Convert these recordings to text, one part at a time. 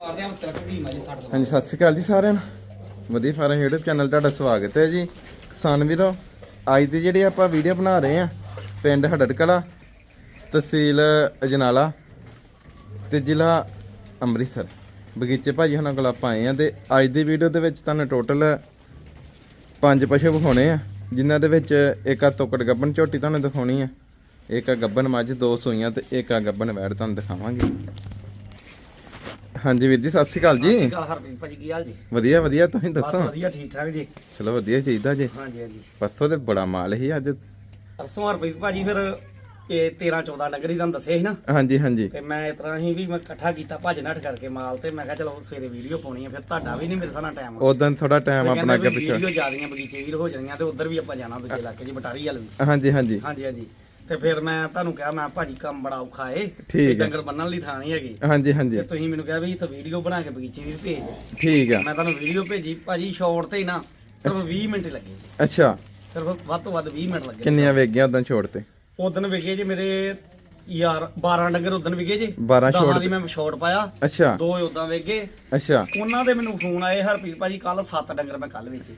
ਹਾਂਜੀ, ਸਤਿ ਸ਼੍ਰੀ ਅਕਾਲ ਜੀ ਸਾਰਿਆਂ ਨੂੰ। ਵਧੀਆ ਫਾਰਮ YouTube ਚੈਨਲ ਤੁਹਾਡਾ ਸਵਾਗਤ ਹੈ ਜੀ। ਕਿਸਾਨ ਵੀਰੋ, ਅੱਜ ਦੀ ਜਿਹੜੀ ਆਪਾਂ ਵੀਡੀਓ ਬਣਾ ਰਹੇ ਆ ਪਿੰਡ ਹੜੜਕਲਾ, ਤਹਿਸੀਲ ਅਜਨਾਲਾ ਤੇ ਜ਼ਿਲ੍ਹਾ ਅੰਮ੍ਰਿਤਸਰ। ਬਗੀਚੇ ਭਾਜੀ ਹੁਣਾਂ ਕੋਲ ਆਪਾਂ ਆਏ ਆ ਤੇ ਅੱਜ ਦੀ ਵੀਡੀਓ ਦੇ ਵਿੱਚ ਤੁਹਾਨੂੰ ਟੋਟਲ ਪੰਜ ਪਸ਼ੂ ਵਿਖਾਉਣੇ ਆ, ਜਿਨ੍ਹਾਂ ਦੇ ਵਿੱਚ ਇੱਕ ਆ ਤੋਕੜ ਗੱਬਨ ਝੋਟੀ ਤੁਹਾਨੂੰ ਦਿਖਾਉਣੀ ਆ, ਇੱਕ ਆ ਗੱਬਨ ਮੱਝ, ਦੋ ਸੂਈਆਂ ਤੇ ਇੱਕ ਆ ਗੱਬਨ ਵੈੜ ਤੁਹਾਨੂੰ ਦਿਖਾਵਾਂਗੇ। ਹਾਂਜੀ ਵੀਰ ਜੀ ਸਤਿ ਸ਼੍ਰੀ ਅਕਾਲ ਜੀ। ਸਤਿ ਕਾਲ ਹਰਪ੍ਰੀਤ ਭਾਜੀ ਕੀ ਹਾਲ ਜੀ? ਵਧੀਆ ਵਧੀਆ ਤੁਸੀਂ ਬਸ ਦੱਸੋ? ਵਧੀਆ ਠੀਕ ਠਾਕ ਜੀ। ਚਲੋ ਵਧੀਆ ਚਾਹੀਦਾ ਜੀ। ਹਾਂਜੀ ਹਾਂਜੀ। ਪਰਸੋਂ ਤੇ ਬੜਾ ਮਾਲ ਹੀ ਅੱਜ। ਪਰਸੋਂ ਹਰਪ੍ਰੀਤ ਭਾਜੀ ਫਿਰ ਇਹ 13 14 ਨਗਰੀ ਤੁਹਾਨੂੰ ਦੱਸਿਆ ਸੀ ਨਾ? ਹਾਂਜੀ ਹਾਂਜੀ। ਤੇ ਮੈਂ ਇਸ ਤਰ੍ਹਾਂ ਹੀ ਵੀ ਮੈਂ ਇਕੱਠਾ ਕੀਤਾ ਭੱਜ ਨੱਠ ਕਰਕੇ ਮਾਲ ਤੇ ਮੈਂ ਕਿਹਾ ਚਲੋ ਸਵੇਰੇ ਵੀਡੀਓ ਪਾਉਣੀ ਆ ਫਿਰ ਤੁਹਾਡਾ ਵੀ ਨਹੀਂ ਮੇਰੇ ਸਾਨਾ ਟਾਈਮ ਉਦੋਂ ਥੋੜਾ ਟਾਈਮ ਆਪਣਾ ਅੱਗੇ ਪਿੱਛੇ। ਵੀਡੀਓ ਜ਼ਿਆਦੀਆਂ ਬਗੀਚੇ ਵੀਰ ਹੋ ਜਾਣੀਆਂ ਤੇ ਉਧਰ ਵੀ ਆਪਾਂ ਜਾਣਾ ਦੂਜੇ ਇਲਾਕੇ 'ਚ ਬਟਾਰੀ ਵਾਲ ਵੀ। ਹਾਂਜੀ ਹਾਂਜੀ। ਹਾਂਜੀ ਹਾਂਜੀ। ਤੇ ਫਿਰ ਮੈਂ ਤੁਹਾਨੂੰ ਕਿਹਾ ਮੈਂ ਭਾਜੀ ਕੰਮ ਬੜਾ ਔਖਾ ਏ। ਠੀਕ ਹੈ। ਡੰਗਰ ਬੰਨਣ ਲਈ ਥਾਂ ਨਹੀਂ ਹੈਗੀ। ਹਾਂਜੀ ਹਾਂਜੀ। ਤੇ ਤੁਸੀਂ ਮੈਨੂੰ ਕਿਹਾ ਵੀ ਤਾਂ ਵੀਡੀਓ ਬਣਾ ਕੇ ਬਗੀਚੇ ਵੀ ਭੇਜ ਠੀਕ ਆ। ਮੈਂ ਤੁਹਾਨੂੰ ਵੀਡੀਓ ਭੇਜੀ ਭਾਜੀ ਸ਼ਾਰਟ ਤੇ ਹੀ ਨਾ ਸਿਰਫ 20 ਮਿੰਟ ਲੱਗੇ ਜੀ। ਅੱਛਾ। ਸਿਰਫ ਵੱਧ ਤੋਂ ਵੱਧ 20 ਮਿੰਟ ਲੱਗੇ। ਕਿੰਨੀਆਂ ਵੇਗੀਆਂ ਉਦੋਂ ਛੋੜ ਤੇ? ਉਦੋਂ ਵਿਕੇ ਜੀ ਮੇਰੇ ਯਾਰ 12 ਡੰਗਰ ਉਦੋਂ ਵਿਕੇ ਜੀ। 12 ਛੋੜ ਦਸਾਂ ਦੀ ਮੈਂ ਸ਼ਾਰਟ ਪਾਇਆ। ਅੱਛਾ। ਦੋ ਉਦਾਂ ਵਿਕੇ ਅੱਛਾ। ਉਹਨਾਂ ਦੇ ਮੈਨੂੰ ਫੋਨ ਆਏ ਹਰਪ੍ਰੀਤ ਭਾਜੀ ਕੱਲ 7 ਡੰਗਰ ਮੈਂ ਕੱਲ ਵੇਚੇ।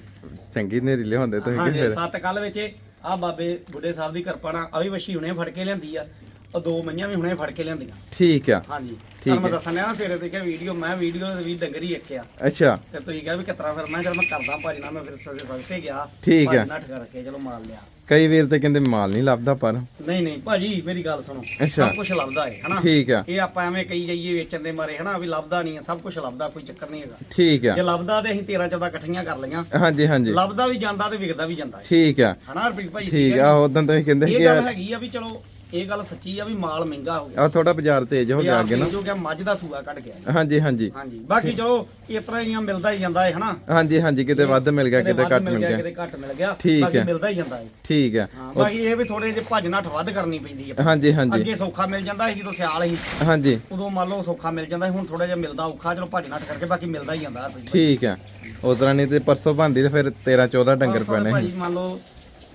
ਚੰਗੀ ਨੇਰੀ ਲਿਆਉਂਦੇ ਤੁਸੀਂ ਕਿ ਹਾਂਜੀ ਫਿਰ। ਸੱਤ ਕੱਲ ਵੇਚੇ। ਆ ਬਾਬੇ ਬੁੱਢੇ ਸਾਹਿਬ ਦੀ ਕਿਰਪਾ ਨਾਲ ਆ ਵੀ ਵਸ਼ੀ ਹੁਣੇ ਫੜ ਕੇ ਲਿਆਂਦੀ ਆ ਉਹ ਦੋ ਮਈਆਂ ਵੀ ਹੁਣੇ ਫੜ ਕੇ ਲਿਆਂਦੀਆਂ। ਠੀਕ ਆ। ਹਾਂਜੀ। ਠੀਕ ਤੁਹਾਨੂੰ ਮੈਂ। ਦੱਸਣ ਡਿਆ ਨਾ ਸਵੇਰੇ ਤੇ ਕਿ ਵੀਡੀਓ ਮੈਂ ਵੀਡੀਓ ਦੇ ਵੀ ਡੰਗਰ ਹੀ ਆ ਅੱਛਾ। ਤੇ ਤੁਸੀਂ ਕਿਹਾ ਵੀ ਕਿਤਰਾ ਫਿਰ ਮੈਂ ਚਲ ਮੈਂ ਕਰਦਾ ਭਾਜੀ ਨਾਲ ਮੈਂ ਫਿਰ ਸਵੇਰੇ ਸਵੇਰੇ ਗਿਆ। ਠੀਕ। ਭਾਜੀ ਨੱਠ ਕਰਕੇ ਚਲੋ ਮਾਲ ਲਿਆ। ਕਈ ਵੀਰ ਤੇ ਕਹਿੰਦੇ ਮਾਲ ਨਹੀਂ ਲੱਭਦਾ ਪਰ। ਨਹੀਂ ਨਹੀਂ ਭਾਜੀ ਮੇਰੀ ਗੱਲ ਸੁਣੋ। ਅੱਛਾ। ਸਭ ਕੁਝ ਲੱਭਦਾ ਹੈ ਹਨਾ? ਠੀਕ ਆ। ਇਹ ਆਪਾਂ ਐਵੇਂ ਕਈ ਜਾਈਏ ਵੇਚਣ ਦੇ ਮਾਰੇ ਹਨਾ ਵੀ ਲੱਭਦਾ ਨਹੀਂ ਹੈ ਸਭ ਕੁਝ ਲੱਭਦਾ ਕੋਈ ਚੱਕਰ ਨਹੀਂ ਹੈਗਾ। ਠੀਕ ਆ। ਜੇ ਲੱਭਦਾ ਤੇ ਅਸੀਂ 13 14 ਇਕੱਠੀਆਂ ਕਰ ਲਈਆਂ। ਹਾਂਜੀ ਹਾਂਜੀ। ਲੱਭਦਾ ਵੀ ਜਾਂਦਾ ਤੇ ਵਿਕਦਾ ਵੀ ਜਾਂਦਾ ਹੈ ਠੀਕ ਆ। ਹਨਾ ਹਰਪ੍ਰੀਤ ਭਾਈ ਠੀਕ ਆ ਉਦੋਂ ਤੁਸੀਂ ਕਹਿੰਦੇ ਇਹ ਕਿ ਗੱਲ ਹੈਗੀ ਆ ਵੀ ਚਲੋ ਇਹ ਗੱਲ ਸੱਚੀ ਆ ਵੀ ਮਾਲ ਮਹਿੰਗਾ ਹੋ ਗਿਆ। ਆ ਥੋੜਾ ਬਾਜ਼ਾਰ ਤੇਜ਼ ਹੋ ਗਿਆ ਅੱਗੇ ਨਾ। ਜੋ ਗਿਆ ਮੱਝ ਦਾ ਸੂਆ ਕੱਢ ਗਿਆ ਹਾਂਜੀ ਹਾਂਜੀ। ਹਾਂਜੀ। ਬਾਕੀ ਚਲੋ ਇਸ ਤਰ੍ਹਾਂ ਹੀ ਮਿਲਦਾ ਹੀ ਜਾਂਦਾ ਹੈ ਹਨਾ? ਹਾਂਜੀ ਹਾਂਜੀ ਕਿਤੇ ਵੱਧ ਮਿਲ ਗਿਆ ਕਿਤੇ ਘੱਟ ਮਿਲ ਗਿਆ। ਕਿਤੇ ਘੱਟ ਮਿਲ ਗਿਆ ਠੀਕ ਬਾਕੀ ਹੈ। ਮਿਲਦਾ ਹੀ ਜਾਂਦਾ ਹੈ ਠੀਕ ਹਾਂ। ਬਾਕੀ ਇਹ ਵੀ ਥੋੜੇ ਜਿਹੇ ਭੱਜ ਨੱਠ ਵੱਧ ਕਰਨੀ ਪੈਂਦੀ ਹੈ। ਹਾਂਜੀ ਹਾਂਜੀ। ਅੱਗੇ ਸੌਖਾ ਮਿਲ ਜਾਂਦਾ ਸੀ ਜਦੋਂ ਸਿਆਲ ਸੀ ਹਾਂਜੀ। ਉਦੋਂ ਮੰਨ ਲਓ ਸੌਖਾ ਮਿਲ ਜਾਂਦਾ ਹੁਣ ਥੋੜਾ ਜਿਹਾ ਮਿਲਦਾ ਔਖਾ ਚਲੋ ਭੱਜ ਨੱਠ ਕਰਕੇ ਬਾਕੀ ਮਿਲਦਾ ਹੀ ਜਾਂਦਾ। ਠੀਕ ਆ ਉਸ ਤਰ੍ਹਾਂ ਨਹੀਂ ਤੇ ਪਰਸੋਂ ਬੰਦੀ ਤੇ ਫਿਰ 13 14 ਡੰਗਰ ਪੈਣੇ। ਭਾਜੀ ਮੰਨ ਲਓ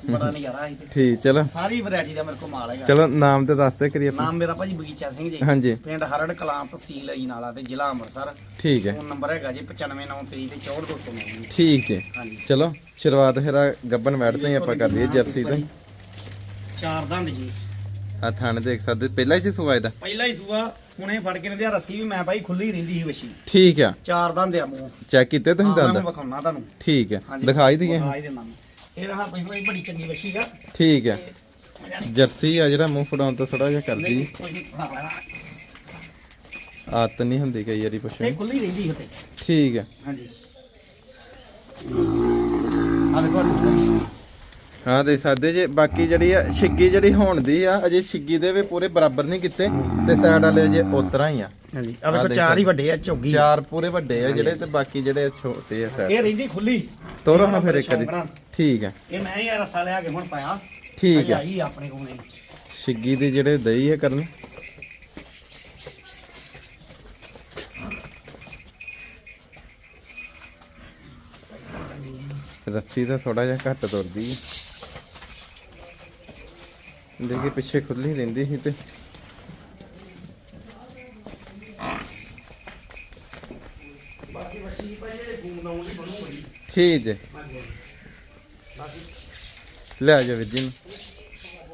ਬੜਾ ਨਜ਼ਾਰਾ ਸੀ ਤੇ। ਠੀਕ ਚਲੋ। ਸਾਰੀ ਵੈਰਾਈਟੀ ਦਾ ਮੇਰੇ ਕੋਲ ਮਾਲ ਹੈਗਾ। ਚਲੋ ਨਾਮ ਤੇ ਦੱਸ ਦੇ ਕਰੀਏ ਆਪਾਂ ਨਾਮ ਮੇਰਾ ਭਾਜੀ ਬਗੀਚਾ ਸਿੰਘ ਜੀ। ਹਾਂਜੀ। ਪਿੰਡ ਹਰੜ ਕਲਾਂ ਤਹਿਸੀਲ ਅਜਨਾਲਾ ਤੇ ਜ਼ਿਲ੍ਹਾ ਅੰਮ੍ਰਿਤਸਰ। ਠੀਕ ਹੈ। ਫੋਨ ਨੰਬਰ ਹੈਗਾ ਜੀ 95923 ਤੇ 64209 ਠੀਕ ਹੈ ਹਾਂਜੀ। ਚਲੋ ਸ਼ੁਰੂਆਤ ਫਿਰ ਆਹ ਗੱਬਨ ਵੈੜ ਤੋਂ ਹੀ ਆਪਾਂ ਕਰ ਲਈਏ ਜਰਸੀ ਤੋਂ। ਚਾਰ ਦੰਦ ਜੀ। ਆ ਥਣ ਦੇਖ ਸਕਦੇ ਪਹਿਲਾਂ ਹੀ ਸੂਆ ਇਹਦਾ? ਪਹਿਲਾ ਹੀ ਸੂਆ ਹੁਣੇ ਫੜ ਕੇ ਨੇ ਰੱਸੀ ਵੀ ਮੈਂ ਭਾਈ ਖੁੱਲੀ ਰਹਿੰਦੀ ਸੀ ਵਸ਼ੀ। ਠੀਕ ਆ। ਚਾਰ ਦੰਦ ਆ ਮੂੰਹ। ਚੈੱਕ ਕੀਤੇ ਤੁਸੀਂ ਹਾਂ, ਮੈਂ ਦੰਦ? ਵਿਖਾਉਣਾ ਤੁਹਾਨੂੰ। ਠੀਕ ਹੈ ਹਾਂਜੀ। ਦਿਖਾਈ ਦਈਏ। ਦਿਖਾਈ ਦਿੰਦਾ ਮੈਂ। ਇਹ ਰਹਾ ਪਹਿਲਾਂ ਹੀ ਬੜੀ ਚੰਗੀ ਵਸ਼ੀ ਗਾ ਠੀਕ ਹੈ। ਜਰਸੀ ਆ ਜਿਹੜਾ ਮੂੰਹ ਫੜਾਉਣ ਤੋਂ ਥੋੜਾ ਜਿਹਾ ਕਰਦੀ। ਕੋਈ ਨਹੀਂ ਫੜਾ ਲੈਣਾ। ਆਦਤ ਨਹੀਂ ਹੁੰਦੀ ਕਈ ਵਾਰੀ ਪਸ਼ੂ ਇਹ ਨੂੰ। ਖੁੱਲੀ ਰਹਿੰਦੀ ਹੁੰਦੀ ਠੀਕ ਹੈ। ਹਾਂਜੀ। ਆ ਦੇਖੋ। ਹਾਂ ਦੇ ਸਕਦੇ ਜੇ। ਬਾਕੀ ਜਿਹੜੀ ਆ ਛਿੱਗੀ ਜਿਹੜੀ ਹੋਣ ਦੀ ਆ ਅਜੇ ਛਿੱਗੀ ਦੇ ਵੀ ਪੂਰੇ ਬਰਾਬਰ ਨਹੀਂ ਕੀਤੇ। ਤੇ ਸਾਈਡ ਵਾਲੇ ਅਜੇ ਉਤਰਾ ਹੀ ਆ। ਹਾਂਜੀ। ਆਹ ਆ ਵੇਖੋ ਦੇਖੋ। ਚਾਰ ਹੀ ਵੱਡੇ ਆ ਝੋਗੀ। ਚਾਰ ਪੂਰੇ ਵੱਡੇ ਆ ਜਿਹੜੇ ਤੇ ਬਾਕੀ ਜਿਹੜੇ ਛੋਟੇ ਆ ਸਾਈਡ ਇਹ ਰਹਿੰਦੀ ਖੁੱਲੀ। ਤੋਰੋ ਇਹ ਹਾਂ ਫਿਰ ਬੜੇ ਇੱਕ ਵਾਰੀ। ਸ਼ੌਂਕ ਨਾਲ। ਠੀਕ ਹੈ ਇਹ ਮੈਂ ਹੀ ਰਸਾ ਲਿਆ ਕੇ ਹੁਣ ਪਾਇਆ। ਠੀਕ ਹੈ ਆਈ ਆਪਣੇ ਕੋਲ। ਨਹੀਂ ਛਿੱਗੀ ਦੇ ਜਿਹੜੇ ਦਹੀਂ ਹੈ ਕਰਨ। ਰੱਸੀ ਦਾ ਥੋੜਾ ਜਿਹਾ ਘੱਟ ਤੁਰਦੀ ਹੈ ਦੇਖੀ ਪਿੱਛੇ ਖੁੱਲੀ ਰਹਿੰਦੀ ਸੀ ਤੇ। ਬਾਕੀ ਵਸੀ ਭਾਈ ਗੂੰ ਦੀ ਬਣੂ ਹੋਈ। ਠੀਕ ਹੈ। ਲੈ ਜਾ ਵੀਰ ਜੀ ਨੂੰ।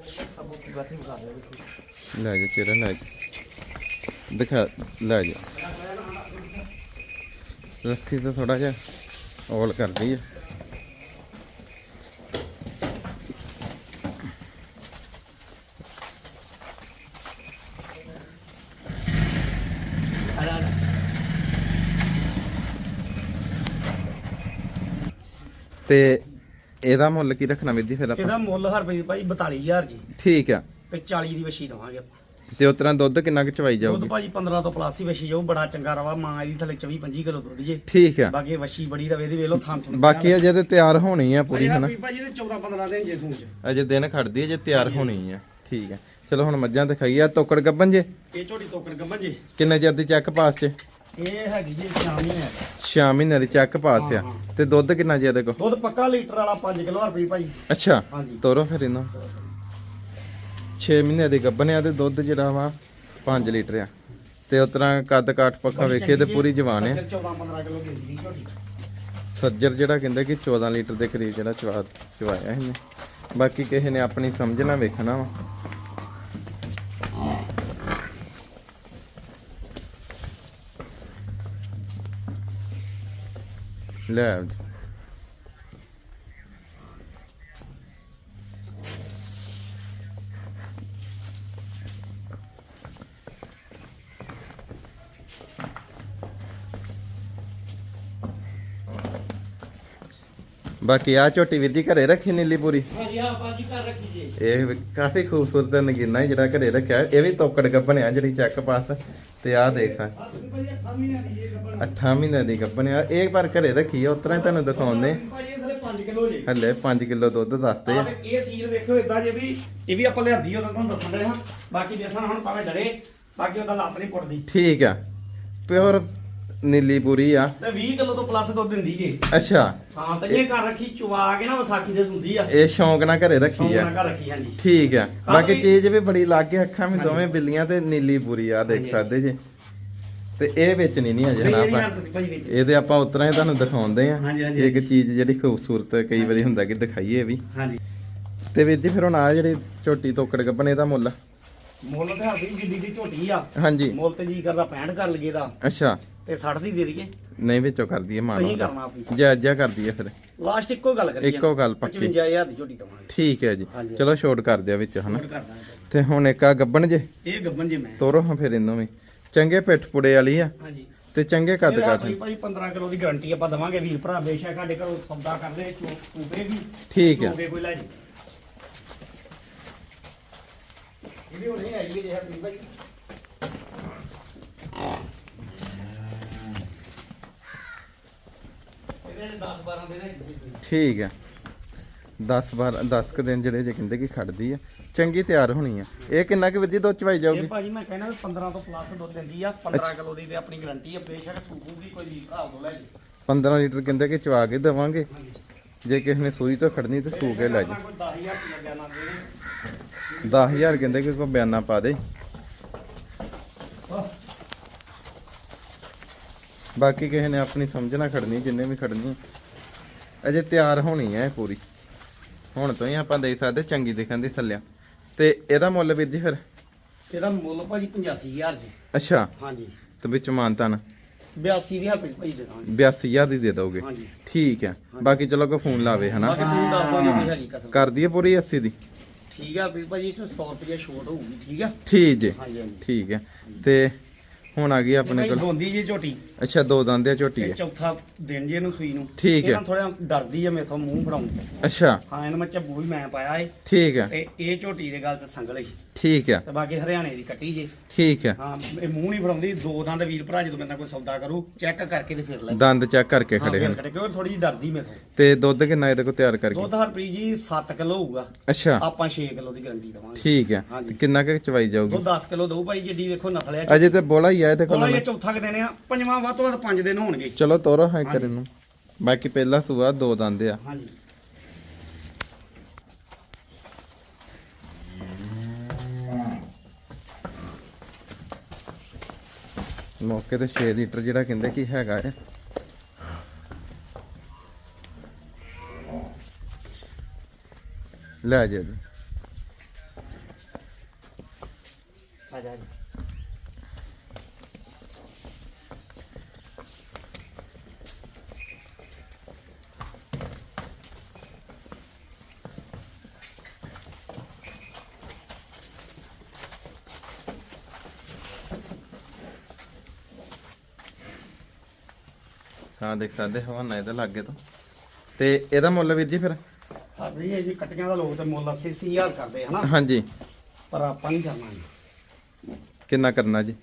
ਸਭੋ ਕੀ ਬਾਤ ਹੀ ਬਤਾ ਦੇ ਲੈ ਜਾ ਚਿਹਰਾ ਲੈ ਜਾ। ਦਿਖਾ ਲੈ ਜਾ। ਰੱਸੀ ਤਾਂ ਥੋੜਾ ਜਿਹਾ ਔਲ ਕਰਦੀ ਹੈ ਆ ਜਾ ਤੇ ਇਹਦਾ ਮੁੱਲ ਕੀ ਰੱਖਣਾ ਵੀਰ ਜੀ ਫਿਰ ਆਪਾਂ? ਇਹਦਾ ਮੁੱਲ ਹਰ ਰੁਪਏ ਭਾਈ 42000 ਜੀ। ਠੀਕ ਆ। ਤੇ 40 ਦੀ ਵਸ਼ੀ ਦਵਾਂਗੇ ਆਪਾਂ। ਤੇ ਉਸ ਤਰ੍ਹਾਂ ਦੁੱਧ ਕਿੰਨਾ ਕੁ ਚਵਾਈ ਦੁੱਧ ਜਾਊਗੀ ਭਾਜੀ 15 ਤੋਂ ਪਲੱਸ ਹੀ ਵਸ਼ੀ ਜਾਊ ਬੜਾ ਚੰਗਾ ਰਵਾ। ਮਾਂ ਇਹਦੀ ਥੱਲੇ 24 25 ਕਿਲੋ ਦੁੱਧ ਜੇ। ਠੀਕ ਆ। ਬਾਕੀ ਵਸ਼ੀ ਬੜੀ ਰਵੇ ਦੀ ਵੇਖ ਲਓ ਥਾਂ ਥੁਣ ਬਾਕੀ ਅਜੇ ਤੇ ਤਿਆਰ ਹੋਣੀ ਆ ਪੂਰੀ ਹਨਾ? ਭਾਜੀ ਦੇ 14 15 ਦਿਨ ਜੇ ਸੂਚ ਅਜੇ ਦਿਨ ਖੜਦੀ ਹੈ ਜੇ ਤਿਆਰ ਹੋਣੀ ਆ। ਠੀਕ ਆ। ਚਲੋ ਹੁਣ ਮੱਝਾਂ ਦਿਖਾਈ ਆ ਤੋਕੜ ਗੱਬਨ ਜੇ? ਇਹ ਝੋਟੀ ਤੋਕੜ ਗੱਭਣ ਜੇ। ਕਿੰਨੇ ਚਿਰ ਦੀ ਚੈੱਕ ਪਾਸ ਚ? ਇਹ ਹੈਗੀ ਜੀ ਸ਼ਾਮੀ ਹੈ। 6 ਮਹੀਨਿਆਂ ਦੀ ਚੈੱਕ ਪਾਸ ਆ। ਤੇ ਦੁੱਧ ਕਿੰਨਾ ਜੀ ਇਹਦੇ ਕੋ ਦੁੱਧ ਪੱਕਾ ਲੀਟਰ ਵਾਲਾ 5 ਕਿਲੋ ਰੁਪਏ ਭਾਜੀ ਅੱਛਾ ਹਾਂਜੀ। ਤੋਰੋ ਫਿਰ ਇਹਨੂੰ। 6 ਮਹੀਨਿਆਂ ਦੀ ਗੱਬਨ ਆ ਤੇ ਦੁੱਧ ਜਿਹੜਾ ਵਾ 5 ਲੀਟਰ ਆ। ਤੇ ਉਸ ਤਰ੍ਹਾਂ ਕੱਦ ਕਾਠ ਪੱਖਾ ਵੇਖੇ ਤੇ ਪੂਰੀ ਜਵਾਨ ਹੈ 14 15 ਕਿਲੋ ਦਿੰਦੀ ਦੀ ਝੋਟੀ ਸੱਜਰ ਜਿਹੜਾ ਕਹਿੰਦਾ ਕਿ 14 ਲੀਟਰ ਦੇ ਕਰੀਬ ਜਿਹੜਾ ਚਵਾ ਚਵਾਇਆ ਇਹਨੇ। ਬਾਕੀ ਕਿਸੇ ਨੇ ਆਪਣੀ ਸਮਝ ਨਾਲ ਵੇਖਣਾ ਵਾ। ਲੈ। ਬਾਕੀ ਆ ਝੋਟੀ ਵੀਰ ਜੀ ਘਰੇ ਰੱਖੀ ਨੀਲੀ ਪੂਰੀ? ਹਾਂਜੀ ਆ ਬਾਜੀ ਕਰ ਰੱਖੀ ਜੀ। ਇਹ ਕਾਫੀ ਖੂਬਸੂਰਤ ਨਗੀਨਾ ਜਿਹੜਾ ਘਰੇ ਰੱਖਿਆ। ਇਹ ਵੀ ਤੋਕੜ ਗੱਭਣ ਆ ਜਿਹੜੀ ਚੱਕ ਪਾਸ। ਤੇ ਆਹ ਦੇਖ ਸਕ ਆ। ਤੁਸੀਂ ਭਾਜੀ ਅੱਠਾਂ ਮਹੀਨਿਆਂ ਦੀ ਇਹ ਗੱਬਣ 8 ਮਹੀਨੇ ਦੀ ਗੱਭਣ ਆ। ਇਹ ਪਰ ਘਰੇ ਰੱਖੀ ਆ ਉਤਰਾ ਤੁਹਾਨੂੰ ਦਿਖਾਉਂਦੇ। ਭਾਜੀ ਇਹਦੇ 5 ਕਿਲੋ ਜੇ ਹੱਲੇ 5 ਕਿਲੋ ਦੁੱਧ ਦੱਸਦੇ ਆ। ਆ ਇਹ ਸੀਲ ਵੇਖੋ ਇਦਾਂ ਜੇ ਵੀ ਇਹ ਵੀ ਆਪਾਂ ਲਿਆਂਦੀ ਉਹਦਾ ਤੁਹਾਨੂੰ ਦੱਸਣ ਦੇ ਹਾਂ। ਬਾਕੀ ਦੇਖਣਾ ਹੁਣ ਭਾਵੇਂ ਡਰੇ ਬਾਕੀ ਉਹਦਾ ਲੱਤ ਨਹੀਂ ਪੁੱਟਦੀ। ਠੀਕ ਆ। ਪਿਓਰ ਨੀਲੀ ਪੂਰੀ ਆ। ਤੇ 20 ਕਿਲੋ ਤੋਂ ਪਲੱਸ ਦੁੱਧ ਦਿੰਦੀ ਜੇ। ਅੱਛਾ। ਹਾਂ ਤੇ ਇਹ ਘਰ ਰੱਖੀ ਚੁਵਾ ਕੇ ਨਾ ਵਿਸਾਖੀ ਦੇ ਸੁੰਦੀ ਆ। ਇਹ ਸ਼ੌਂਕ ਨਾਲ ਘਰੇ ਰੱਖੀ ਆ। ਉਹਨਾਂ ਘਰ ਰੱਖੀ ਹਾਂਜੀ। ਠੀਕ ਆ। ਬਾਕੀ ਚੀਜ਼ ਵੀ ਬੜੀ ਲੱਗ ਕੇ ਅੱਖਾਂ ਵੀ। ਦੋਵੇਂ ਬਿੱਲੀਆਂ ਤੇ ਨੀਲੀ ਪੂਰੀ ਆ ਦੇਖ। ਸਕਦੇ ਜੇ। ਤੇ ਇਹ ਵੇਚਣੀ ਨਹੀਂ ਅਜੇ ਨਾ ਆਪਾਂ। ਇਹ ਤੇ ਆਪਾਂ ਉਤਰਾ ਹੀ ਤੁਹਾਨੂੰ ਦਿਖਾਉਂਦੇ ਆ। ਇੱਕ ਚੀਜ਼ ਜਿਹੜੀ ਖੂਬਸੂਰਤ ਕਈ ਵਾਰੀ ਹੁੰਦਾ ਕਿ ਦਿਖਾਈਏ ਵੀ। ਹਾਂਜੀ। ਤੇ ਵੀਰ ਜੀ ਫਿਰ ਹੁਣ ਆ ਜਿਹੜੀ ਝੋਟੀ ਤੋਕੜ ਗੱਬਣੇ ਦਾ ਮੁੱਲ। ਮੁੱਲ ਤੇ ਹਾਦੀ ਜਿੱਡੀ ਦੀ ਝੋਟੀ ਆ। ਹਾਂਜੀ। ਮੁੱਲ ਤੇ ਜੀ ਕਰਦਾ 65 ਕਰ ਲਈਏ ਦਾ। ਅੱਛਾ। ਤੇ 60 ਦੀ ਦੇ ਦਈਏ। ਨਹੀਂ ਵਿੱਚੋਂ ਕਰ ਦਈਏ ਮਾਨ ਤੁਸੀਂ ਕਰਨਾ ਆਪੀ। ਜਾਇਜ਼ ਜਿਹਾ ਕਰ ਦਈਏ ਫਿਰ। ਲਾਸਟ ਇੱਕੋ ਗੱਲ ਕਰੀਏ। ਇੱਕੋ ਗੱਲ ਪੱਕੀ। 55000 ਦੀ ਝੋਟੀ ਦਵਾਂਗੇ ਠੀਕ ਹੈ ਜੀ। ਹਾਂਜੀ। ਚਲੋ ਛੋਟ ਕਰ ਦਿਆ ਵਿੱਚ ਹਨਾ। ਹੋਰ ਕਰ ਦਾਂਗੇ। ਤੇ ਹੁਣ ਇੱਕ ਆ ਗੱਬਣ ਜੇ। ਇਹ ਗੱਬਨ ਜੀ ਮੈਂ। ਤੋਰੋ ਹਾਂ ਫਿਰ ਇਹਨੂੰ ਵੀ। ਚੰਗੇ ਪਿੱਠ ਪੁੜੇ ਵਾਲੀ ਆ। ਹਾਂਜੀ। ਤੇ ਚੰਗੇ ਕੱਦ ਇਹਦਾ ਕਾਠ ਭਾਈ ਭਾਈ 15 ਕਿਲੋ ਦੀ ਗਾਰੰਟੀ ਆਪਾਂ ਦਵਾਂਗੇ ਵੀਰ ਭਰਾ। ਬੇਸ਼ੱਕ ਸਾਡੇ ਘਰੋਂ ਸੌਦਾ ਕਰਦੇ ਚੂਪੇ ਵੀ। ਠੀਕ ਹੈ। ਚੂਪੇ ਕੋਈ ਲੈ ਜੀ। ਇਹ ਵੀ ਹੁਣੇ ਆਈ ਹੈ ਜੇ ਹਰਪ੍ਰੀਤ ਭਾਈ ਇਹਦੇ 10 12 ਦਿਨ ਹੈਗੇ ਜੀ। ਠੀਕ ਹੈ। 10 12 10 ਕ ਦਿਨ ਜਿਹੜੇ ਜੇ ਕਹਿੰਦੇ ਕਿ ਖੜਦੀ ਆ ਚੰਗੀ ਤਿਆਰ ਹੋਣੀ ਆ। ਇਹ ਕਿੰਨਾ ਕੁ ਵਿੱਜੀ ਦੁੱਧ ਚਵਾਈ ਇਹ ਜਾਊਗੀ ਭਾਜੀ ਮੈਂ ਕਹਿੰਦਾ ਵੀ 15 ਤੋਂ ਪਲੱਸ ਦੁੱਧ ਦਿੰਦੀ ਆ 15 ਕਿਲੋ ਦੀ ਤੇ ਆਪਣੀ ਗਾਰੰਟੀ ਆ ਬੇਸ਼ੱਕ ਸੂਪੂਗੀ ਕੋਈ ਵੀਰ ਭਰਾ ਤੋਂ ਲੈ ਜੀ। 15 ਲੀਟਰ ਕਹਿੰਦੇ ਕਿ ਚਵਾ ਕੇ ਦੇਵਾਂਗੇ। ਜੇ ਕਿਸੇ ਨੇ ਸੂਈ ਤੋਂ ਖੜਨੀ ਤੇ ਸੂ ਕੇ ਲੈ ਜਾ। ਕੋਈ 10000 ਰੁਪਏ ਬਿਆਨਾ ਦੇ ਦੇ। 10000 ਕਹਿੰਦੇ ਕਿ ਕੋਈ ਬਿਆਨਾ ਪਾ ਦੇ। ਬਾਕੀ ਕਿਸੇ ਨੇ ਆਪਣੀ ਸਮਝ ਨਾਲ ਖੜਨੀ ਜਿੰਨੇ ਵੀ ਖੜਨੀ ਅਜੇ ਤਿਆਰ ਹੋਣੀ ਹੈ ਪੂਰੀ। ਹੁਣ ਤੋਂ ਹੀ ਆਪਾਂ ਦੇਖ ਸਕਦੇ ਚੰਗੀ ਦਿਖਣ ਦੀ ਥੱਲਿਆ ਤੇ ਇਹਦਾ ਮੁੱਲ ਵੀਰ ਜੀ ਫਿਰ? ਇਹਦਾ ਮੁੱਲ ਭਾਜੀ 85000 ਜੀ। ਅੱਛਾ। ਹਾਂਜੀ। ਤੇ ਵਿੱਚ ਮਾਨਤਨ? 82000 ਰੁਪਏ ਭਾਜੀ ਦੇ ਦਾਂਗੇ। 82000 ਦੀ ਦੇ ਦੋਗੇ? ਹਾਂਜੀ। ਠੀਕ ਹੈ ਬਾਕੀ ਚਲੋ ਕੋਈ ਫੋਨ ਲਾਵੇ ਹਨਾ? ਬਾਕੀ ਤੁਸੀਂ ਦੱਸ ਦੋਗੇ ਵੀ ਹੈਗੀ ਕਸਮ। ਕਰ ਦਈਏ ਪੂਰੀ 80 ਦੀ? ਠੀਕ ਆ ਵੀ ਭਾਜੀ ਇਹ ਚੋਂ 100 ਰੁਪਏ ਛੋਟ ਹੋਊਗੀ ਠੀਕ ਆ? ਠੀਕ ਜੇ। ਹਾਂਜੀ ਹਾਂਜੀ। ਠੀਕ ਹੈ ਤੇ ਹੁਣ ਆ ਗਈ ਆਪਣੇ ਕੋਲ। ਦੋਂਦੀ ਜੀ ਝੋਟੀ। ਅੱਛਾ ਦੋ ਦੰਦ ਆ ਝੋਟੀ ਇਹ ਹੈ ਚੌਥਾ ਦਿਨ ਜੀ ਇਹਨੂੰ ਸੂਈ ਨੂੰ। ਠੀਕ ਹੈ। ਇਹਨਾਂ ਥੋੜਾ ਡਰਦੀ ਆ ਮੇਥੋਂ ਮੂੰਹ ਫੜਾਉਂਦੀ ਅੱਛਾ। ਹਾਂ ਇਹਨੂੰ ਮੈਂ ਚੱਬੂ ਵੀ ਮੈਂ ਪਾਇਆ ਏ। ਠੀਕ ਹੈ ਤੇ ਇਹ ਝੋਟੀ ਦੇ ਗੱਲ ਚ ਸੰਗਲ ਸੀ ਠੀਕ ਹੈ। ਤੇ ਬਾਕੀ ਹਰਿਆਣੇ ਦੀ ਕੱਟੀ ਜੇ। ਠੀਕ ਹੈ। ਹਾਂ ਇਹ ਮੂੰਹ ਨਹੀਂ ਫੜਾਉਂਦੀ ਦੋ ਦੰਦ ਵੀਰ ਭਰਾ ਜਦੋਂ ਮੇਰੇ ਨਾਲ ਕੋਈ ਸੌਦਾ ਕਰੂ ਚੈੱਕ ਕਰਕੇ ਤੇ ਫਿਰ ਲੈ। ਦੰਦ ਚੈੱਕ ਕਰਕੇ ਹਾਂ, ਖੜੇ ਫਿਰ ਹਨ। ਕਿਉਂ ਥੋੜੀ ਜਿਹੀ ਡਰਦੀ ਮੇਥੋਂ ਤੇ। ਦੁੱਧ ਕਿੰਨਾ ਇਹਦੇ ਕੋਲ ਤਿਆਰ ਕਰਕੇ? ਦੁੱਧ ਹਰਪ੍ਰੀਤ ਜੀ 7 ਕਿਲੋ ਹੋਊਗਾ। ਅੱਛਾ। ਆਪਾਂ 6 ਕਿਲੋ ਦੀ ਗਾਰੰਟੀ ਦਵਾਂਗੇ। ਠੀਕ ਹੈ। ਹਾਂਜੀ। ਤੇ ਕਿੰਨਾ ਕੁ ਚਵਾਈ ਜਾਊਗੀ? ਦੁੱਧ 10 ਕਿਲੋ ਦਊ ਭਾਈ ਜਿੱਡੀ ਵੇਖੋ ਨਸਲ ਆ ਅਜੇ ਤੇ ਬੋਲਾ ਹੀ ਆ ਇਹਦੇ ਕੋਲ ਕੋਲ ਇਹ ਚੌਥਾ ਕਿ ਦੇਣੇ ਆ ਪੰਜਵਾਂ ਵੱਧ ਤੋਂ ਵੱਧ 5 ਦਿਨ ਹੋਣਗੇ। ਚਲੋ ਤੋਰੋ ਹੈ ਹਾਂਜੀ। ਕਰੇ ਨੂੰ। ਬਾਕੀ ਪਹਿਲਾ ਸੂਆ ਦੋ ਦੰਦ ਆ। ਹਾਂਜੀ। ਮੌਕੇ ਤੇ 6 ਲੀਟਰ ਜਿਹੜਾ ਕਹਿੰਦੇ ਕੀ ਹੈਗਾ ਹੈ। ਲੈ ਜਾ। ਹਾਂ ਦੇਖ ਸਕਦੇ ਹਵਾਨਾ ਇਹਦੇ ਲਾਗੇ ਤੋਂ। ਤੇ ਇਹਦਾ ਮੁੱਲ ਵੀਰ ਜੀ ਫਿਰ? ਇਹ ਜੀ ਕੱਟੀਆਂ ਦਾ ਲੋਕ ਤੇ ਮੁੱਲ 80000 ਕਰਦੇ ਹਨਾ? ਹਾਂਜੀ। ਪਰ ਆਪਾਂ ਨਹੀਂ ਕਰਨਾ ਜੀ। ਕਿੰਨਾ ਕਰਨਾ ਜੀ?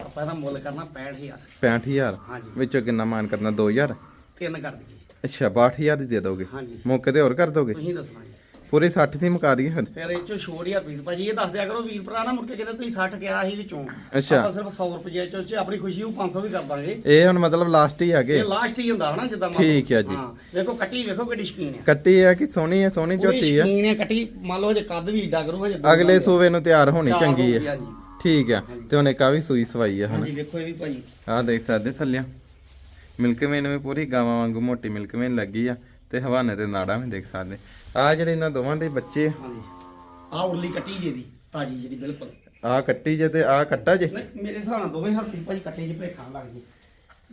ਆਪਾਂ ਇਹਦਾ ਮੁੱਲ ਕਰਨਾ 65000 65000 ਹਾਂਜੀ ਵਿੱਚੋਂ ਕਿੰਨਾ ਮਾਨ ਕਰਨਾ? 2000 ਤਿੰਨ ਕਰ ਦਈਏ। ਅੱਛਾ 62000 ਦੀ ਦੇ ਦੋਗੇ। ਹਾਂਜੀ ਮੌਕੇ ਤੇ ਹੋਰ ਕਰ ਦੋਗੇ? ਤੁਸੀਂ ਦੱਸਣਾ ਜੀ। ਪੂਰੀ 60 ਦੀ ਮੁਕਾ ਦਈਏ ਫਿਰ ਫਿਰ ਇਹ ਚੋਂ ਛੋੜ ਆ ਵੀਰ ਭਾਜੀ ਇਹ ਦੱਸ ਦਿਆ ਕਰੋ ਵੀਰ ਭਰਾ ਨਾ ਮੁੜ ਕੇ ਕਹਿੰਦੇ ਤੁਸੀਂ 60 ਕਿਹਾ ਸੀ ਵਿੱਚੋਂ। ਅੱਛਾ। ਆਪਾਂ ਸਿਰਫ 100 ਰੁਪਏ ਚੋਂ ਚ ਆਪਣੀ ਖੁਸ਼ੀ ਉਹ 500 ਵੀ ਕਰ ਦਾਂਗੇ। ਇਹ ਹੁਣ ਮਤਲਬ ਲਾਸਟ ਹੀ ਹੈਗੇ। ਇਹ ਲਾਸਟ ਹੀ ਹੁੰਦਾ ਹਨਾ ਜਿੱਦਾਂ ਮੰਨ ਲਓ। ਠੀਕ ਹੈ ਜੀ। ਹਾਂ ਵੇਖੋ ਕੱਟੀ ਵੇਖੋ ਕਿੱਡੀ ਸ਼ਕੀਨ ਹੈ। ਕੱਟੀ ਆ ਕਿ ਸੋਹਣੀ ਹੈ ਸੋਹਣੀ ਝੋਟੀ ਆ ਸ਼ਕੀਨ ਹੈ ਕੱਟੀ ਮੰਨ ਲਓ ਜੇ ਕੱਦ ਵੀ ਏਡਾ ਕਰੂ ਹਜੇ ਅਗਲੇ ਸੂਵੇ ਨੂੰ ਤਿਆਰ ਹੋਣੀ ਚੰਗੀ ਹੋ ਗਿਆ ਹੈ। ਜੀ। ਠੀਕ ਆ ਤੇ ਹੁਣ ਇੱਕ ਆ ਵੀ ਸੂਈ ਸਵਾਈ ਆ ਹਨਾ। ਹਾਂਜੀ ਵੇਖੋ ਇਹ ਵੀ ਭਾਜੀ। ਆਹ ਦੇਖ ਸਕਦੇ ਥੱਲਿਆ ਮਿਲਕ ਵੇਨ ਵੀ ਪੂਰੀ ਗਾਵਾਂ ਵਾਂਗੂ ਮੋਟੀ ਮਿਲਕ ਵੇਨ ਲੱਗੀ ਆ। ਤੇ ਹਵਾਨੇ ਤੇ ਨਾੜਾ ਵੀ ਦੇਖ ਸਕਦੇ। ਆ ਜਿਹੜੇ ਇਹਨਾਂ ਦੋਵਾਂ ਦੇ ਬੱਚੇ ਹਾਂਜੀ। ਆ ਉਰਲੀ ਕੱਟੀ ਜੇ ਦੀ ਤਾਜੀ ਜਿਹੜੀ ਬਿਲਕੁਲ। ਆ ਕੱਟੀ ਜੇ ਤੇ ਆ ਕੱਟਾ ਜੇ? ਨਹੀਂ ਮੇਰੇ ਹਿਸਾਬ ਨਾਲ ਦੋਵੇਂ ਹੱਥੀ ਭਾਜੀ ਕੱਟੇ ਜੇ ਭੇਖਾਂ ਲੱਗ ਜੇ।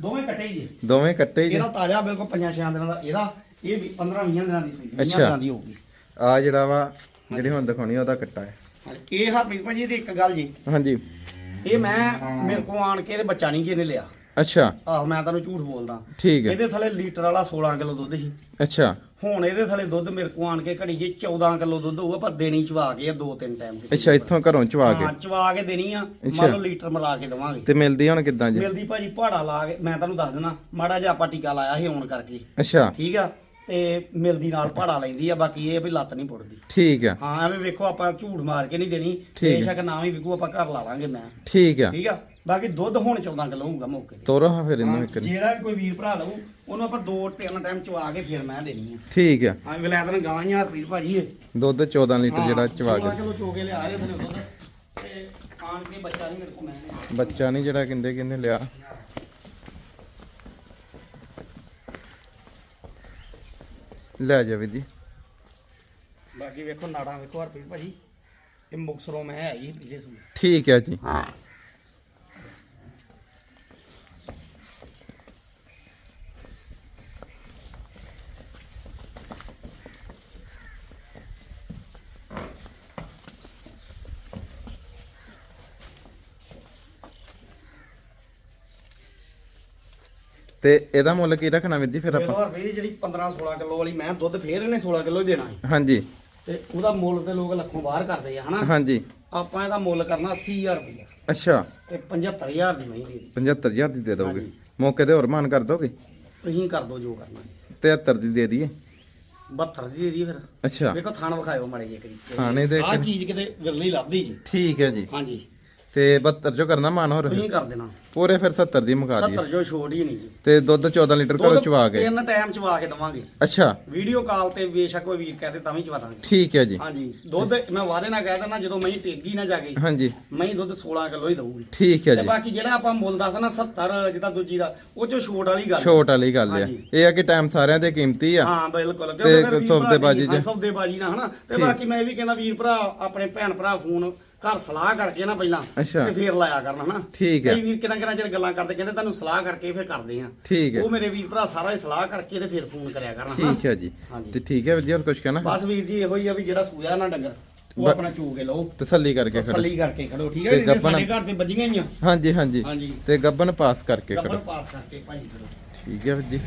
ਦੋਵੇਂ ਕੱਟੇ ਜੇ। ਦੋਵੇਂ ਕੱਟੇ ਜੇ। ਇਹਦਾ ਤਾਜ਼ਾ ਬਿਲਕੁਲ ਪੰਜਾਂ ਛਿਆਂ ਦਿਨਾਂ ਦਾ ਇਹਦਾ ਇਹ ਵੀ 15 20 ਦਿਨਾਂ ਦੀ 20 ਅੱਛਾ। ਦਿਨਾਂ ਦੀ ਹੋਊਗੀ। ਆ ਜਿਹੜਾ ਵਾ ਜਿਹੜੀ ਹੁਣ ਦਿਖਾਉਣੀ ਆ ਉਹਦਾ ਕੱਟਾ ਹੈ। ਹਾਂਜੀ, ਇਹ ਹਰਪ੍ਰੀਤ ਭਾਜੀ ਦੀ ਇੱਕ ਗੱਲ ਜੀ। ਹਾਂਜੀ। ਇਹ ਮੈਂ ਮੇਰੇ ਕੋ ਆਣ ਕੇ ਇਹਦੇ ਬੱਚਾ ਨਹੀਂ ਜੀ ਇਹਨੇ ਲਿਆ। ਅੱਛਾ। ਆਹੋ ਮੈਂ ਤੁਹਾਨੂੰ ਝੂਠ ਬੋਲਦਾ। ਠੀਕ ਹੈ। ਇਹਦੇ ਥੱਲੇ ਲੀਟਰ ਵਾਲਾ 16 ਕਿਲੋ ਦੁੱਧ ਸੀ। ਅੱਛਾ। ਹੁਣ ਇਹਦੇ ਥੱਲੇ ਦੁੱਧ ਮੇਰੇ ਕੋ ਆਣ ਕੇ ਘੜੀ ਜੇ 14 ਕਿਲੋ ਦੁੱਧ ਹੋਊਗਾ ਪਰ ਦੇਣੀ ਚਵਾ ਕੇ ਆ ਦੋ ਤਿੰਨ ਟਾਈਮ ਅੱਛਾ ਇੱਥੋਂ ਘਰੋਂ ਚਵਾ ਕੇ? ਹਾਂ ਚਵਾ ਕੇ ਦੇਣੀ ਆ। ਮੰਨ ਲਓ ਲੀਟਰ ਮਿਲਾ ਕੇ ਦਵਾਂਗੇ। ਤੇ ਮਿਲਦੀ ਹੁਣ ਕਿੱਦਾਂ ਜੀ? ਮਿਲਦੀ ਭਾਜੀ ਪਹਾੜਾ ਲਾ ਕੇ। ਮੈਂ ਤੁਹਾਨੂੰ ਦੱਸ ਦੇਣਾ ਮਾੜਾ ਜਿਹਾ ਆਪਾਂ ਟੀਕਾ ਲਾਇਆ ਸੀ ਆਉਣ ਕਰਕੇ। ਅੱਛਾ। ਠੀਕ ਆ? ਤੇ ਮਿਲਦੀ ਨਾਲ ਪਹਾੜਾ ਲੈਂਦੀ ਆ ਬਾਕੀ ਇਹ ਵੀ ਲੱਤ ਨਹੀਂ ਪੁੱਟਦੀ। ਠੀਕ ਆ। ਹਾਂ ਐਵੇਂ ਵੇਖੋ ਆਪਾਂ ਝੂਠ ਮਾਰ ਕੇ ਨਹੀਂ ਦੇਣੀ ਠੀਕ। ਬੇਸ਼ੱਕ ਨਾ ਵੀ ਵਿਕੂ ਆਪਾਂ ਘਰ ਲਾ ਲਾਂਗੇ ਮੈਂ। ਠੀਕ ਆ। ਠੀਕ ਆ? ਬਾਕੀ ਦੁੱਧ ਹੁਣ 14 ਕਿਲੋ ਹੋਊਗਾ ਮੌਕੇ ਤੇ। ਤੋਰੋ ਹਾਂ ਫਿਰ ਇਹਨੂੰ ਇੱਕ ਜਿਹੜਾ ਵੀ ਕੋਈ ਵੀਰ ਭਰਾ ਲਊ ਉਹਨੂੰ ਆਪਾਂ ਦੋ ਤਿੰਨ ਟਾਈਮ ਚਵਾ ਕੇ ਫਿਰ ਮੈਂ ਦੇਣੀ ਆ। ਠੀਕ ਆ। ਹਾਂ ਵਿਲਾਇਤ ਨੇ ਗਾਂ ਹੀ ਹਰਪ੍ਰੀਤ ਭਾਜੀ ਇਹ। ਦੁੱਧ 14 ਲੀਟਰ ਜਿਹੜਾ ਚਵਾ ਕੇ। ਕਿਲੋ ਚੋਗੇ ਲਿਆ ਰਹੇ ਥਲੇ ਦੁੱਧ। ਤੇ ਆਣ ਕੇ ਬੱਚਾ ਨਹੀਂ ਮੇਰੇ ਕੋਲ ਮੈਂ ਬੱਚਾ ਨਹੀਂ ਜਿਹੜਾ ਕਿੰਦੇ ਕਿੰਨੇ ਲਿਆ। ਲੈ ਜਾ ਵੀਰ ਜੀ। ਬਾਕੀ ਵੇਖੋ ਨਾੜਾਂ ਵੇਖੋ ਹਰਪ੍ਰੀਤ ਭਾਜੀ ਇਹ ਮੁਕਸਰੋਂ ਮੈਂ ਆਈ ਸੀ ਪਿਛਲੇ ਸੂਏ। ਠੀਕ ਹੈ ਜੀ। ਤੇ ਇਹਦਾ ਮੁੱਲ ਕੀ ਰੱਖਣਾ ਵੀਰ ਜੀ ਫਿਰ ਆਪਾਂ? ਹਰਪ੍ਰੀਤ ਜਿਹੜੀ 15 16 ਕਿਲੋ ਵਾਲੀ ਮੈਂ ਦੁੱਧ ਫੇਰ ਇਹਨੇ 16 ਕਿਲੋ ਹੀ ਦੇਣਾ ਹੈ ਹਾਂਜੀ। ਤੇ ਉਹਦਾ ਮੁੱਲ ਤੇ ਲੋਕ ਲੱਖੋਂ ਬਾਹਰ ਕਰਦੇ ਆ ਹਨਾ? ਹਾਂਜੀ। ਆਪਾਂ ਇਹਦਾ ਮੁੱਲ ਕਰਨਾ 80000 ਰੁਪਏ ਅੱਛਾ। ਤੇ 75000 ਦੀ ਮਹੀਂ ਦੀ। 75000 ਦੀ ਦੇ ਦੋਗੇ। ਮੌਕੇ ਤੇ ਹੋਰ ਮਾਨ ਕਰ ਦੋਗੇ? ਤੁਸੀਂ ਕਰ ਦੋ ਜੋ ਕਰਨਾ। 73 ਦੀ ਦੇ ਦਈਏ। 72 ਦੀ ਦੇ ਦੀ ਫਿਰ। ਅੱਛਾ। ਵੇਖੋ ਥਾਣ ਵਿਖਾਇਓ ਮੜੇ ਜੇ ਕਰੀ ਥਾਣੇ ਦੇ ਆਹ ਚੀਜ਼ ਕਿਤੇ ਵਿਰਲੀ ਲੱਭਦੀ ਜੀ। ਠੀਕ ਹੈ ਜੀ। ਹਾਂਜੀ। ਤੇ 72 ਚੋਂ ਕਰਨਾ ਮਾਨ ਹੋਰ ਤੁਸੀਂ ਕਰ ਦੇਣਾ। ਪੂਰੇ ਫਿਰ 70 ਦੀ ਮੁਕਾ ਦਈਏ। 70 ਜੋ ਛੋਟ ਹੀ ਨਹੀਂ ਜੀ। ਤੇ ਦੁੱਧ 14 ਲੀਟਰ ਘਰੋਂ ਚਵਾ ਕੇ। ਤਿੰਨ ਟਾਈਮ ਚਵਾ ਕੇ ਦਵਾਂਗੇ। ਅੱਛਾ। ਵੀਡੀਓ ਕਾਲ ਤੇ ਬੇਸ਼ੱਕ ਕੋਈ ਵੀਰ ਕਹਦੇ ਤਾਂ ਵੀ ਚਵਾ ਦਾਂਗੇ। ਠੀਕ ਹੈ ਜੀ। ਹਾਂਜੀ। ਦੁੱਧ ਮੈਂ ਵਾਦੇ ਨਾਲ ਕਹਿ ਦਿੰਦਾ ਜਦੋਂ ਮੈਂ ਟੇਗੀ ਨਾ ਜਾ ਕੇ ਹਾਂਜੀ। ਮੈਂ ਦੁੱਧ 16 ਕਿਲੋ ਹੀ ਦਊਗੀ। ਠੀਕ ਹੈ ਤੇ ਜੀ। ਬਾਕੀ ਜਿਹੜਾ ਆਪਾਂ ਮੁੱਲ ਦੱਸਣਾ 70 ਜਿੱਦਾਂ ਦੂਜੀ ਦਾ ਉਹ ਚੋਂ ਛੋਟ ਵਾਲੀ ਗੱਲ ਛੋਟ ਵਾਲੀ ਗੱਲ ਹਾਂਜੀ। ਇਹ ਆ ਕਿ ਟਾਈਮ ਸਾਰਿਆਂ ਦੇ ਕੀਮਤੀ ਆ। ਹਾਂ ਬਿਲਕੁਲ। ਤੇ ਸੌਦੇਬਾਜ਼ੀ। ਹਾਂ, ਸੌਦੇਬਾਜ਼ੀ ਨਾ ਹਨਾ। ਤੇ। ਬਾਕੀ ਮੈਂ ਇਹ ਵੀ ਕਹਿੰਦਾ ਵੀਰ ਭਰਾ ਆਪਣੇ ਭੈਣ ਭਰਾ ਫੋਨ ਘਰ ਸਲਾਹ ਕਰਕੇ ਨਾ ਪਹਿਲਾਂ ਅੱਛਾ। ਤੇ ਫੇਰ ਲਾਇਆ ਕਰਨ ਹਨਾ? ਠੀਕ ਹੈ। ਕਈ ਵੀਰ ਕਿੰਨਾ ਕਿੰਨਾ ਚਿਰ ਗੱਲਾਂ ਕਰਦੇ ਕਹਿੰਦੇ ਤੁਹਾਨੂੰ ਸਲਾਹ ਕਰਕੇ ਫਿਰ ਕਰਦੇ ਆ। ਠੀਕ ਹੈ। ਉਹ ਮੇਰੇ ਵੀਰ ਭਰਾ ਸਾਰਾ ਹੀ ਸਲਾਹ ਕਰਕੇ ਤੇ ਫਿਰ ਫੋਨ ਕਰਿਆ ਕਰਨ ਹਨਾ? ਠੀਕ ਹੈ ਜੀ। ਹਾਂਜੀ। ਤੇ ਠੀਕ ਹੈ ਵੀਰ ਜੀ ਹੋਰ ਕੁਝ ਕਹਿਣਾ? ਬਸ ਵੀਰ ਜੀ ਇਹੋ ਹੀ ਆ ਵੀ ਜਿਹੜਾ ਸੂਆ ਨਾ ਡੰਗਰ ਉਹ ਬ- ਆਪਣਾ ਚੂ ਕੇ ਲਓ। ਤਸੱਲੀ ਕਰਕੇ ਖੜੋ। ਤਸੱਲੀ ਕਰਕੇ ਖੜੋ ਠੀਕ ਹੈ ਤੇ ਵੀਰ ਜੀ? ਗੱਭਣ- ਸਾਡੇ ਘਰ ਤੇ ਵੱਜੀਆਂ ਹੀ ਆ। ਹਾਂਜੀ ਹਾਂਜੀ। ਹਾਂਜੀ। ਤੇ ਗੱਬਨ ਪਾਸ ਕਰਕੇ ਗੱਬਰ ਖੜੋ। ਪਾਸ ਕਰਕੇ ਭਾਈ ਖੜੋ। ਠੀਕ ਹੈ ਵੀਰ ਜੀ।